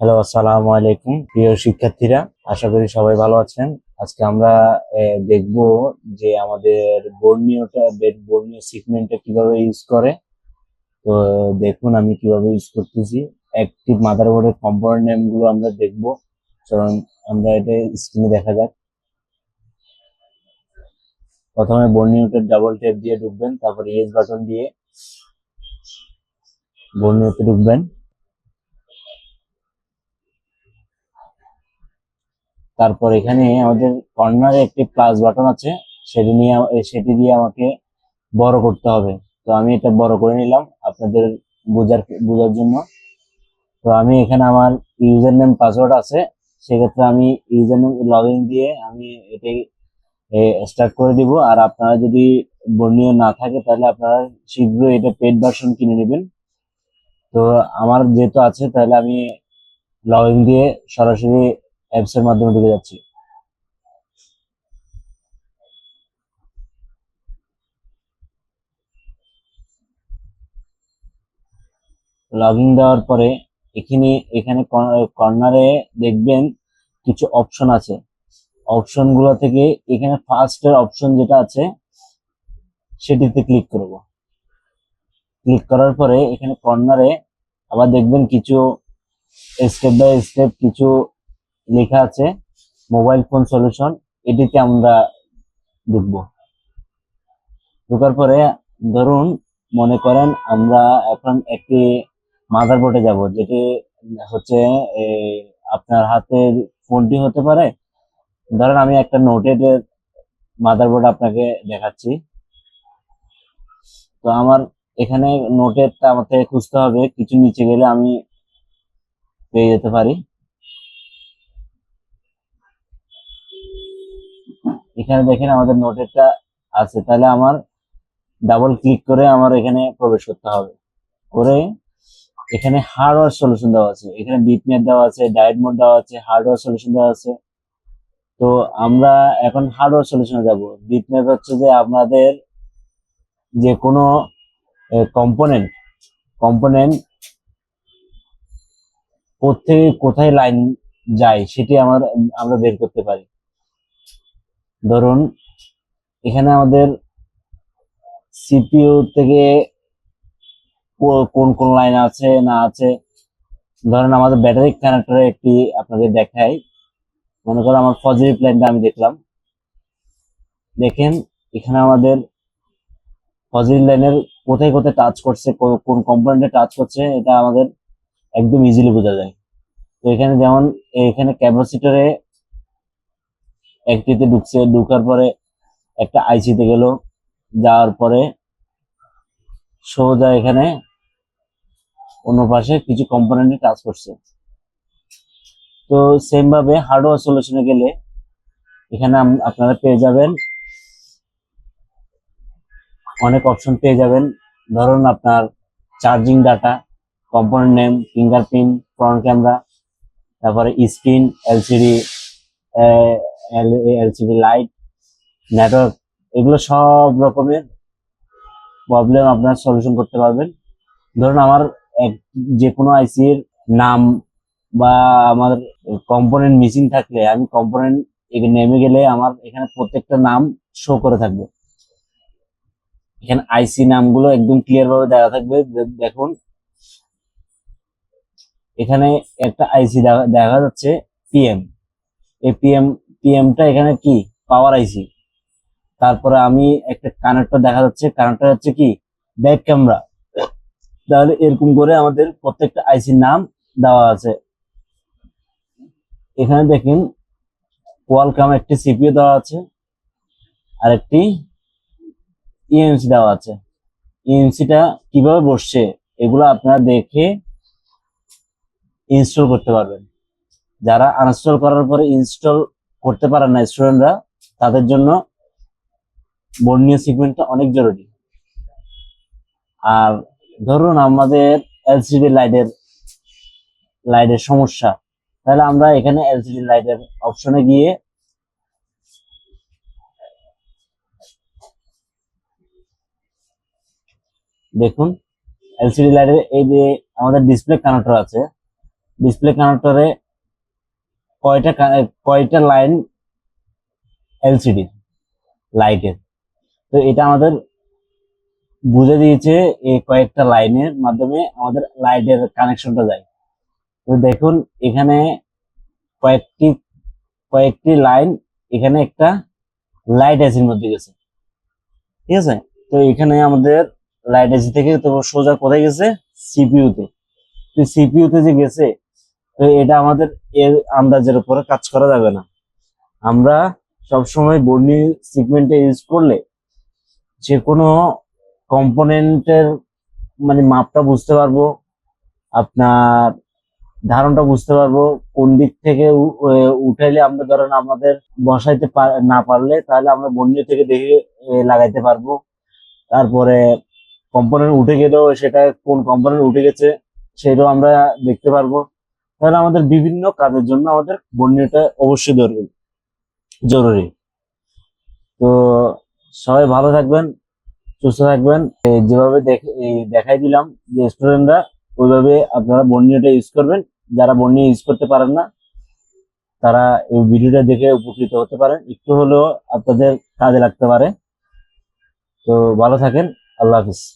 Hello আসসালামু আলাইকুম, প্রিয় শিক্ষার্থীরা। আশা করি সবাই ভালো আছেন। আজকে আমরা দেখব যে আমাদের বর্ণীয়টা বর্ণীয় সিগমেন্টটা কীভাবে ইউজ করে। তো, দেখুন আমি কীভাবে ইউজ করতেছি। অ্যাক্টিভ মাদারবোর্ডের নেমগুলো আমরা দেখব। কারণ আমরা এটা স্ক্রিনে দেখা যাক। প্রথমে বর্ণীয়তে ডাবল ট্যাপ দিয়ে ঢুকবেন, তারপর ইয়েস বাটন দিয়ে বর্ণীয়তে ঢুকবেন। তারপর এখানে আমাদের কর্নারে একটি প্লাস বাটন আছে, সেটি নিয়ে সেটি দিয়ে আমাকে বড় করতে হবে। তো আমি এটা বড় করে নিলাম আপনাদের বোঝার বোঝার জন্য। তো আমি এখানে আমার ইউজার নেম পাসওয়ার্ড আছে, সেক্ষেত্রে আমি ইউজার নেম লগ দিয়ে আমি এটাই স্টার্ট করে দিব। আর আপনারা যদি বর্ণীয় না থাকে, তাহলে আপনারা শীঘ্রই এটা পেড ভার্সন কিনে নেবেন। তো আমার যেহেতু আছে, তাহলে আমি লগ দিয়ে সরাসরি অ্যাপস এর মাধ্যমে ঢুকে যাচ্ছি। লগ ইন দেওয়ার পরে এখানে এখানে কর্নারে দেখবেন কিছু অপশন আছে। অপশনগুলো থেকে এখানে ফার্স্ট এর অপশন যেটা আছে, সেটিতে ক্লিক করব। ক্লিক করার পরে এখানে কর্নারে আবার দেখবেন কিছু স্টেপ বাই স্টেপ কিছু লেখা আছে মোবাইল ফোন সলিউশন এটিতে আমরা ঢুকবো। ঢোকার পরে ধরুন, মনে করেন আমরা এখন একটি মাদারবোর্ডে যাব, যেটি হচ্ছে আপনার হাতের ফোনটি হতে পারে। ধরেন আমি একটা নোটেড মাদারবোর্ড আপনাকে দেখাচ্ছি। তো আমার এখানে নোটেডটা আমাকে খুঁজতে হবে, কিছু নিচে গেলে আমি পেয়ে যেতে পারি। এখানে দেখেন আমাদের নোটেডটা আছে। তাহলে আমার ডাবল ক্লিক করে আমার এখানে প্রবেশ করতে হবে। করে এখানে হার্ডওয়্যার সলিউশন দেওয়া আছে। এখানে বিটনেট দেওয়া আছে ডায়েট মোড দেওয়া আছে হার্ডওয়্যার সলিউশন দেওয়া আছে। তো আমরা এখন হার্ডওয়্যার সলিউশনে যাব। বিটনেট হচ্ছে যে আপনাদের যে কোনো কম্পোনেন্ট কম্পোনেন্ট কোথেকে কোথায় লাইন যায় সেটি আমার, আমরা বের করতে পারি। ধরুন, এখানে আমাদের সিপিইউ থেকে কোন কোন লাইন আছে, না আছে, ধরেন আমাদের ব্যাটারি কানেক্টরে একটি আপনাকে দেখাই। মনে করো আমার পজিটিভ লাইনটা আমি দেখলাম। দেখেন, এখানে আমাদের পজিটিভ লাইনের কোথায় কোথায় টাচ করছে কোন কম্পোনেন্টে টাচ করছে, এটা আমাদের একদম ইজিলি বোঝা যায়। তো এখানে যেমন, এখানে ক্যাপাসিটরে একটিতে ঢুকছে, ঢুকার পরে একটা আইসিতে গেল। যাওয়ার পরে সোজা এখানে অন্য পাশে কিছু কম্পোনেন্টে টাচ করছে। তো সেম ভাবে হার্ডওয়্যার সলিউশনে গেলে এখানে আপনারা পেয়ে যাবেন। অনেক অপশন পেয়ে যাবেন। ধরুন আপনার charging data component name fingerprint front camera তারপরে screen LCD LCD light network এগুলো সব রকমের প্রবলেম আপনার সলিউশন করতে পারবেন। ধরুন আমার এক যে কোনো আইসির নাম বা আমার কম্পোনেন্ট মিসিং থাকলে আমি কম্পোনেন্ট নেমে গেলে আমার এখানে প্রত্যেকটা নাম শো করে থাকবে। এখানে আইসি নামগুলো একদম ক্লিয়ার ভাবে দেওয়া থাকবে। দেখুন। এখানে একটা আইসি দেখা যাচ্ছে পিএম এই পিএম পিএমটা এখানে কি? পাওয়ার আইসি তারপরে আমি একটা কানেক্টর দেখা যাচ্ছে। কানেক্টর হচ্ছে কি? ব্যাক ক্যামেরা তাহলে এরকম করে আমাদের প্রত্যেকটা আইসির নাম দেওয়া আছে। এখানে দেখেন কোয়ালকাম একটি সিপিও দেওয়া আছে আর একটি ইএমসি দেওয়া আছে। ইএমসিটা কীভাবে বসছে? এগুলো আপনারা দেখে ইনস্টল করতে পারবেন। যারা আনস্টল করার পরে ইনস্টল করতে পারেন না স্টুডেন্টরা তাদের জন্য বর্ণীয় সিগমেন্টটা অনেক জরুরি। আর ধরুন আমাদের এলসিডি লাইটের লাইটের সমস্যা, তাহলে আমরা এখানে এলসিডি লাইটের অপশনে গিয়ে দেখুন এলসিডি লাইটের এই যে আমাদের ডিসপ্লে কানেক্টর আছে ডিসপ্লে কানেক্টরে কয়টা কয়টা লাইন এলসিডি, লাইটের? তো এটা আমাদের বুঝে দিয়েছে এই কয়েকটা লাইনের মাধ্যমে আমাদের লাইটের কানেকশনটা যায়। তো দেখুন, এখানে কয়েকটি কয়েকটি লাইন, এখানে একটা লাইট এসির মধ্যে গেছে। ঠিক আছে? তো এখানে আমাদের লাইট এসি থেকে তো সোজা কোথায় গেছে? সিপিইউতে তো। সিপিইউতে যে গেছে এটা আমাদের এর আন্দাজের উপরে কাজ করা যাবে না। আমরা সবসময় বর্নি সিগমেন্টে ইউজ করলে যে কোনো কম্পোনেন্টের মানে মাপটা বুঝতে পারব, আপনার ধারণটা বুঝতে পারব, কোন দিক থেকে উঠাইলে আমরা ধরেন আমাদের বসাইতে না পারলে তাহলে আমরা বন্যে থেকে দেখে লাগাইতে পারব। তারপরে কম্পোনেন্ট উঠে গেলেও সেটা কোন কম্পোনেন্ট উঠে গেছে সেটাও আমরা দেখতে পারব। তাহলে আমাদের বিভিন্ন কাজের জন্য আমাদের বন্যটা অবশ্যই জরুরি তো সবাই ভালো থাকবেন, সুস্থ থাকবেন। যেভাবে দেখ- দেখাই দিলাম যে স্টুডেন্টরা ওইভাবে আপনারা বর্ণীয়টা ইউজ করবেন। যারা বর্ণীয় ইউজ করতে পারেন না, তারা এই ভিডিওটা দেখে উপকৃত হতে পারেন। একটু হলেও আপনাদের কাজে লাগতে পারে। তো ভালো থাকেন, আল্লাহ হাফিজ।